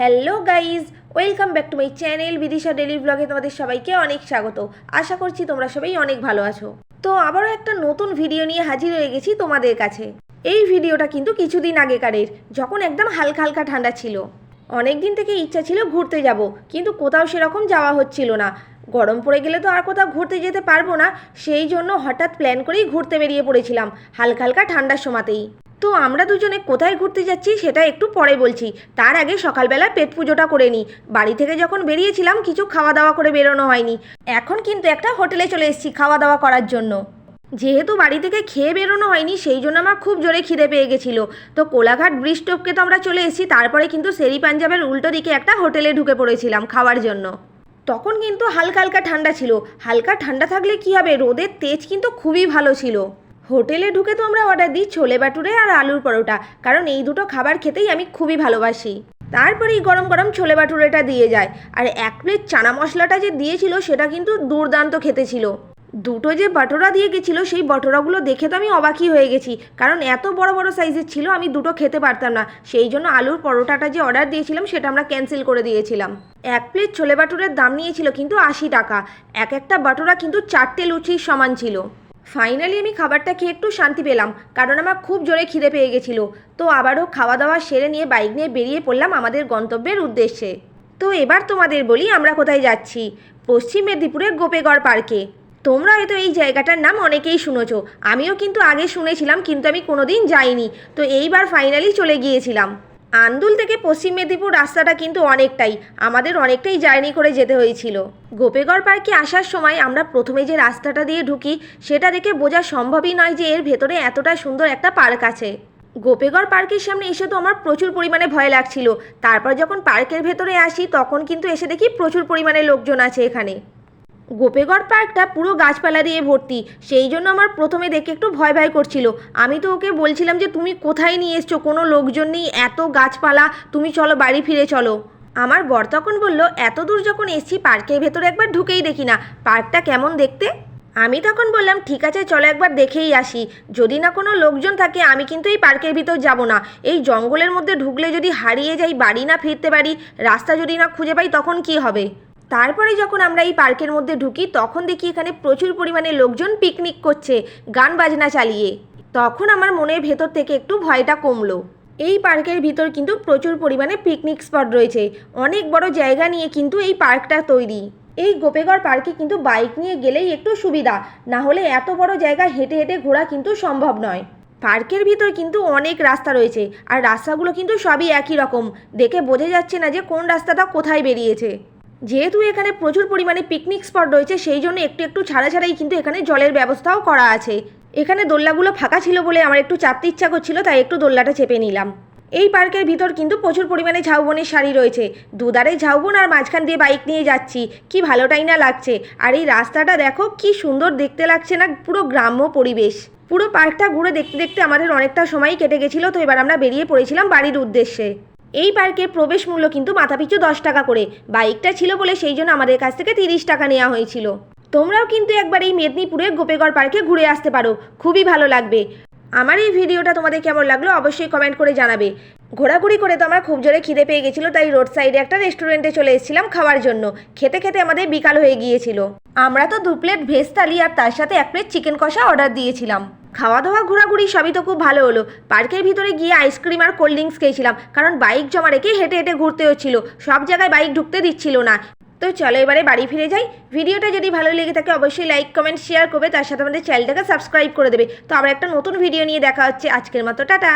Hello guys welcome back to my channel Bidisha daily ব্লগে তোমাদের সবাইকে অনেক স্বাগত। আশা করছি তোমরা সবাই অনেক ভালো আছো। তো আবারও একটা নতুন ভিডিও নিয়ে হাজির হয়ে গেছি তোমাদের কাছে। এই ভিডিওটা কিন্তু কিছুদিন আগেকারের, যখন একদম হালকা হালকা ঠান্ডা ছিল। অনেক দিন থেকে ইচ্ছা ছিল ঘুরতে যাব, কিন্তু কোথাও সেরকম যাওয়া হচ্ছিল না। গরম পড়ে গেলে তো আর কোথাও ঘুরতে যেতে পারব না, সেই জন্য হঠাৎ প্ল্যান করেই ঘুরতে বেরিয়ে পড়েছিলাম, হালকা হালকা ঠান্ডার সময়তেই। তো আমরা দুজনে কোথায় ঘুরতে যাচ্ছি সেটা একটু পরে বলছি। তার আগে সকালবেলা পেট পুজোটা করে নিই। বাড়ি থেকে যখন বেরিয়েছিলাম, কিছু খাওয়া দাওয়া করে বেরোনো হয়নি। এখন কিন্তু একটা হোটেলে চলে এসেছি খাওয়া দাওয়া করার জন্য। যেহেতু বাড়ি থেকে খেয়ে বেরোনো হয়নি, সেই জন্য আমার খুব জোরে খিদে পেয়ে গেছিল। তো কোলাঘাট ব্রিজ টপকে তো আমরা চলে এসেছি, তারপরে কিন্তু সেরি পাঞ্জাবের উল্টো দিকে একটা হোটেলে ঢুকে পড়েছিলাম খাওয়ার জন্য। তখন কিন্তু হালকা হালকা ঠান্ডা ছিল। হালকা ঠান্ডা থাকলে কি হবে? রোদের তেজ কিন্তু খুবই ভালো ছিল। হোটেলে ঢুকে তো আমরা অর্ডার দিই ছোলে বাটুরে আর আলুর পরোটা, কারণ এই দুটো খাবার খেতেই আমি খুবই ভালোবাসি। তারপরেই গরম গরম ছোলে বাটুরেটা দিয়ে যায়, আর এক প্লেট চানা মশলাটা যে দিয়েছিল সেটা কিন্তু দুর্দান্ত খেতে ছিল। দুটো যে বাটোরা দিয়ে গেছিল সেই বাটোরাগুলো দেখে তো আমি অবাকই হয়ে গেছি, কারণ এত বড় বড় সাইজের ছিল আমি দুটো খেতে পারতাম না। সেই জন্য আলুর পরোটাটা যে অর্ডার দিয়েছিলাম সেটা আমরা ক্যান্সেল করে দিয়েছিলাম। এক প্লেট ছোলে বাটুরের দাম নিয়েছিল কিন্তু আশি টাকা, এক একটা বাটোরা কিন্তু চারটে লুচির সমান ছিল। ফাইনালি আমি খাবারটা খেয়ে একটু শান্তি পেলাম, কারণ আমার খুব জোরে খিদে পেয়ে গেছিল। তো আবারও খাওয়া দাওয়া সেরে নিয়ে বাইক নিয়ে বেরিয়ে পড়লাম আমাদের গন্তব্যের উদ্দেশ্যে। তো এবার তোমাদের বলি আমরা কোথায় যাচ্ছি। পশ্চিম মেদিনীপুরের গোপেগড় পার্কে। তোমরা হয়তো এই জায়গাটার নাম অনেকেই শুনেছ, আমিও কিন্তু আগে শুনেছিলাম, কিন্তু আমি কোনোদিন যাইনি। তো এইবার ফাইনালি চলে গিয়েছিলাম। আন্দুল থেকে পশ্চিম মেদিনীপুর রাস্তাটা কিন্তু অনেকটাই, আমাদের অনেকটাই জার্নি করে যেতে হয়েছিল। গোপেগড় পার্কে আসার সময় আমরা প্রথমে যে রাস্তাটা দিয়ে ঢুকি, সেটা দেখে বোঝা সম্ভবই নয় যে এর ভেতরে এতটা সুন্দর একটা পার্ক আছে। গোপেগড় পার্কের সামনে এসে তো আমার প্রচুর পরিমাণে ভয় লাগছিল। তারপর যখন পার্কের ভেতরে আসি, তখন কিন্তু এসে দেখি প্রচুর পরিমাণে লোকজন আছে এখানে। গোপেগড় পার্কটা পুরো গাছপালা দিয়ে ভর্তি। সেই জন্য আমার প্রথমে দেখে একটু ভয় ভয় করছিল। আমি তো ওকে বলছিলাম যে, তুমি কোথায় নিয়ে এসছো? কোনো লোকজন নেই, এত গাছপালা। তুমি চলো, বাড়ি ফিরে চলো। আমার বর তখন বলল, এত দূর যখন এসছি, পার্কের ভেতরে একবার ঢুকেই দেখি না। পার্কটা কেমন দেখতে? আমি তখন বললাম, ঠিক আছে, চলো একবার দেখেই আসি। যদি না কোনো লোকজন থাকে, আমি কিন্তু এই পার্কের ভিতর যাব না। এই জঙ্গলের মধ্যে ঢুকলে যদি হারিয়ে যাই, বাড়ি না ফিরতে পারি, রাস্তা যদি না খুঁজে পাই, তখন কি হবে? তারপরে যখন আমরা এই পার্কের মধ্যে ঢুকি, তখন দেখি এখানে প্রচুর পরিমাণে লোকজন পিকনিক করছে, গান বাজনা চালিয়ে। তখন আমার মনের ভেতর থেকে একটু ভয়টা কমলো। এই পার্কের ভিতর কিন্তু প্রচুর পরিমাণে পিকনিক স্পট রয়েছে। অনেক বড় জায়গা নিয়ে কিন্তু এই পার্কটা তৈরি। এই গোপেগড় পার্কে কিন্তু বাইক নিয়ে গেলেই একটু সুবিধা, না হলে এত বড় জায়গা হেঁটে হেঁটে ঘোরা কিন্তু সম্ভব নয়। পার্কের ভিতর কিন্তু অনেক রাস্তা রয়েছে, আর রাস্তাগুলো কিন্তু সবই একই রকম। দেখে বোঝা যাচ্ছে না যে কোন রাস্তাটা কোথায় বেরিয়েছে। যেহেতু এখানে প্রচুর পরিমাণে পিকনিক স্পট রয়েছে, সেই জন্য একটু একটু ছাড়া ছাড়াই কিন্তু এখানে জলের ব্যবস্থাও করা আছে। এখানে দোল্লাগুলো ফাঁকা ছিল বলে আমার একটু চাপতে ইচ্ছা করছিল, তাই একটু দোল্লাটা চেপে নিলাম। এই পার্কের ভিতর কিন্তু প্রচুর পরিমাণে ঝাউবনের শাড়ি রয়েছে। দুধারে ঝাউবন আর মাঝখান দিয়ে বাইক নিয়ে যাচ্ছি, কি ভালোটাই না লাগছে। আর এই রাস্তাটা দেখো, কি সুন্দর দেখতে লাগছে না, পুরো গ্রাম্য পরিবেশ। পুরো পার্কটা ঘুরে দেখতে দেখতে আমাদের অনেকটা সময় কেটে গেছিল, তো এবার আমরা বেরিয়ে পড়েছিলাম বাড়ির উদ্দেশ্যে। এই পার্কের প্রবেশ মূল্য কিন্তু মাথাপিছু দশ টাকা করে। বাইকটা ছিল বলে সেই জন্য আমাদের কাছ থেকে তিরিশ টাকা নেওয়া হয়েছিল। তোমরাও কিন্তু একবার এই মেদিনীপুরের গোপেগড় পার্কে ঘুরে আসতে পারো। খুবই ভালো লাগবে। আমার এই ভিডিওটা তোমাদের কেমন লাগল অবশ্যই কমেন্ট করে জানাবে। ঘোরাঘুরি করে তো আমার খুব জোরে খিদে পেয়ে গেছিল, তাই রোড সাইডে একটা রেস্টুরেন্টে চলে এসেছিলাম খাওয়ার জন্য। খেতে খেতে আমাদের বিকাল হয়ে গিয়েছিল। আমরা তো দু প্লেট ভেজ থালি আর তার সাথে এক প্লেট চিকেন কষা অর্ডার দিয়েছিলাম। খাওয়া দাওয়া ঘোরাঘুরি সবই তো খুব ভালো হলো। পার্কের ভিতরে গিয়ে আইসক্রিম আর কোল্ড ড্রিঙ্কস খেয়েছিলাম, কারণ বাইক জমা রেখে হেঁটে হেঁটে ঘুরতে হচ্ছিল। সব জায়গায় বাইক ঢুকতে দিচ্ছিল না। তো চলো এবারে বাড়ি ফিরে যাই। ভিডিওটা যদি ভালো লেগে থাকে অবশ্যই লাইক কমেন্ট শেয়ার করবে। তার সাথে আমাদের চ্যানেলটাকে সাবস্ক্রাইব করে দেবে। তো আবার একটা নতুন ভিডিও নিয়ে দেখা হচ্ছে। আজকের মতো, টাটা!